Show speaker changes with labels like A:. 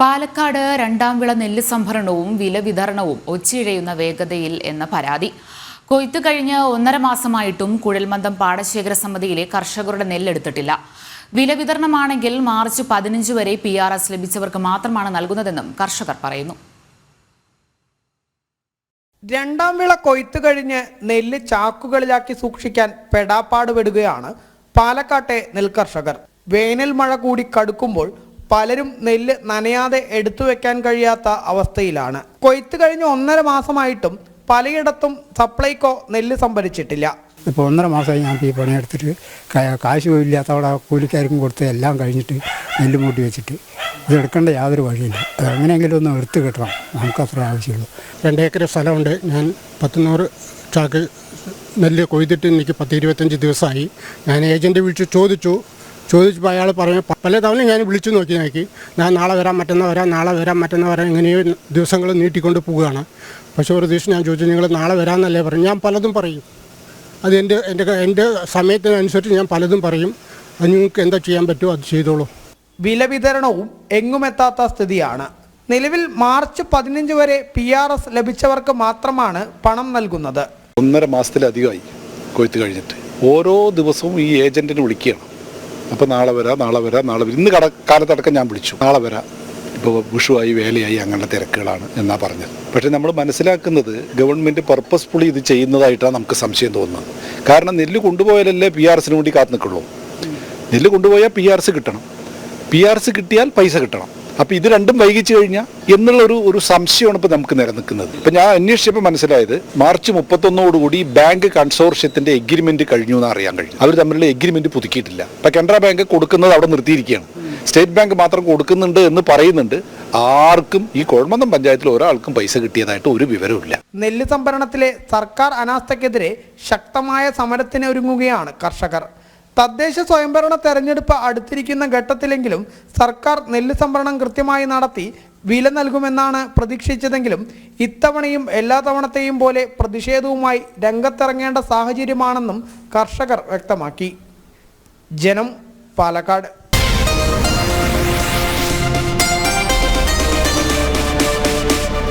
A: പാലക്കാട് രണ്ടാം വിള നെല്ല് സംഭരണവും വില വിതരണവും ഒച്ചിഴയുന്ന വേഗതയിൽ എന്ന പരാതി. കൊയ്ത്ത് കഴിഞ്ഞ് ഒന്നര മാസമായിട്ടും കുഴൽമന്ദം പാടശേഖര സമിതിയിലെ കർഷകരുടെ നെല്ലെടുത്തിട്ടില്ല. വില വിതരണമാണെങ്കിൽ മാർച്ച് പതിനഞ്ച് വരെ പി ആർ എസ് ലഭിച്ചവർക്ക് മാത്രമാണ് നൽകുന്നതെന്നും കർഷകർ പറയുന്നു.
B: രണ്ടാം വിള കൊയ്ത്ത് കഴിഞ്ഞ് നെല്ല് ചാക്കുകളിലാക്കി സൂക്ഷിക്കാൻ പെടാപ്പാട് പെടുകയാണ് പാലക്കാട്ടെ നെൽകർഷകർ. വേനൽ മഴ കൂടി കടുക്കുമ്പോൾ പലരും നെല്ല് നനയാതെ എടുത്തു വെക്കാൻ കഴിയാത്ത അവസ്ഥയിലാണ്. കൊയ്ത്ത് കഴിഞ്ഞ് ഒന്നര മാസമായിട്ടും പലയിടത്തും സപ്ലൈകോ നെല്ല് സംഭരിച്ചിട്ടില്ല.
C: ഇപ്പോൾ ഒന്നര മാസമായി ഞാൻ ഈ പണിയെടുത്തിട്ട് കാശ് ഇല്ലാത്ത അവിടെ കൂലിക്കാർക്കും കൊടുത്ത് എല്ലാം കഴിഞ്ഞിട്ട് നെല്ല് മൂട്ടി വെച്ചിട്ട്. ഇത് എടുക്കേണ്ട യാതൊരു വഴിയില്ല. അത് എങ്ങനെയെങ്കിലും ഒന്ന് എടുത്ത് കിട്ടണം. നമുക്ക് അത്ര ആവശ്യമുള്ളൂ.
D: രണ്ട് ഏക്കർ സ്ഥലമുണ്ട്. ഞാൻ പത്തുനൂറ് ചാക്ക് നെല്ല് കൊയ്തിട്ട് എനിക്ക് പത്ത് ഇരുപത്തഞ്ച് ദിവസമായി. ഞാൻ ഏജന്റ് വിളിച്ച് ചോദിച്ചു ചോദിച്ചപ്പോൾ അയാൾ പറഞ്ഞു പല തവണ ഞാൻ വിളിച്ചു നോക്കി നോക്കി ഞാൻ നാളെ വരാം മറ്റന്നാൾ വരാം നാളെ വരാം മറ്റന്നാൾ വരാം ഇങ്ങനെയോ ദിവസങ്ങൾ നീട്ടിക്കൊണ്ട് പോവുകയാണ്. പക്ഷേ ഒരു ദിവസം ഞാൻ ചോദിച്ചു നിങ്ങൾ നാളെ വരാമെന്നല്ലേ പറയും? ഞാൻ പലതും പറയും. അത് എന്റെ എന്റെ എന്റെ സമയത്തിനനുസരിച്ച് ഞാൻ പലതും പറയും. അത് നിങ്ങൾക്ക് എന്താ ചെയ്യാൻ പറ്റുമോ അത് ചെയ്തോളൂ.
B: വില വിതരണവും എങ്ങുമെത്താത്ത സ്ഥിതിയാണ്. നിലവിൽ മാർച്ച് പതിനഞ്ച് വരെ പി ആർ എസ് ലഭിച്ചവർക്ക് മാത്രമാണ് പണം നൽകുന്നത്.
E: ഒന്നര മാസത്തിലധികമായി കൊയ്ത്ത് കഴിഞ്ഞിട്ട്. ഓരോ ദിവസവും ഈ ഏജന്റിനെ വിളിക്കുകയാണ്. അപ്പോൾ നാളെ വരാം നാളെ വരാം നാളെ വരാം. ഇന്ന് കട കാലത്തടക്കം ഞാൻ വിളിച്ചു. നാളെ വരാം. ഇപ്പോൾ വിഷുവായി വേലയായി അങ്ങനത്തെ തിരക്കുകളാണ് എന്നാ പറഞ്ഞത്. പക്ഷേ നമ്മൾ മനസ്സിലാക്കുന്നത് ഗവൺമെന്റ് പർപ്പസ്ഫുള്ളി ഇത് ചെയ്യുന്നതായിട്ടാണ് നമുക്ക് സംശയം തോന്നുന്നത്. കാരണം നെല്ല് കൊണ്ടുപോയാലല്ലേ പി ആർ എസിന് വേണ്ടി കാത്തു നിൽക്കുള്ളൂ. നെല്ല് കൊണ്ടുപോയാൽ പി ആർ എസ് കിട്ടണം. പി ആർ എസ് കിട്ടിയാൽ പൈസ കിട്ടണം. അപ്പോൾ ഇത് രണ്ടും വൈകിച്ചു കഴിഞ്ഞാൽ എന്നുള്ള ഒരു ഒരു സംശയമാണ് ഇപ്പോൾ നമുക്ക് നിലനിൽക്കുന്നത്. ഇപ്പം ഞാൻ അന്വേഷിച്ചപ്പോൾ മനസ്സിലായത് മാർച്ച് മുപ്പത്തൊന്നോടുകൂടി ബാങ്ക് കൺസോർഷ്യത്തിന്റെ എഗ്രിമെന്റ് കഴിഞ്ഞു എന്ന് അറിയാൻ കഴിഞ്ഞു അവർ തമ്മിലുള്ള എഗ്രിമെന്റ് പുതുക്കിയിട്ടില്ല. ഇപ്പം കനറ ബാങ്ക് കൊടുക്കുന്നത് അവിടെ നിർത്തിയിരിക്കുകയാണ്. സ്റ്റേറ്റ് ബാങ്ക് മാത്രം കൊടുക്കുന്നുണ്ട് എന്ന് പറയുന്നുണ്ട്. ആർക്കും ഈ കോഴമന്തം പഞ്ചായത്തിൽ ഒരാൾക്കും പൈസ കിട്ടിയതായിട്ട് ഒരു വിവരമില്ല
B: നെല്ല് സംഭരണത്തിലെ സർക്കാർ അനാസ്ഥക്കെതിരെ ശക്തമായ സമരത്തിന് ഒരുങ്ങുകയാണ് കർഷകർ. തദ്ദേശ സ്വയംഭരണ തെരഞ്ഞെടുപ്പ് അടുത്തിരിക്കുന്ന ഘട്ടത്തിലെങ്കിലും സർക്കാർ നെല്ല് സംഭരണം കൃത്യമായി നടത്തി വില നൽകുമെന്നാണ് പ്രതീക്ഷിച്ചതെങ്കിലും ഇത്തവണയും എല്ലാ തവണത്തെയും പോലെ പ്രതിഷേധവുമായി രംഗത്തിറങ്ങേണ്ട സാഹചര്യമാണെന്നും കർഷകർ വ്യക്തമാക്കി. ജനം പാലക്കാട്.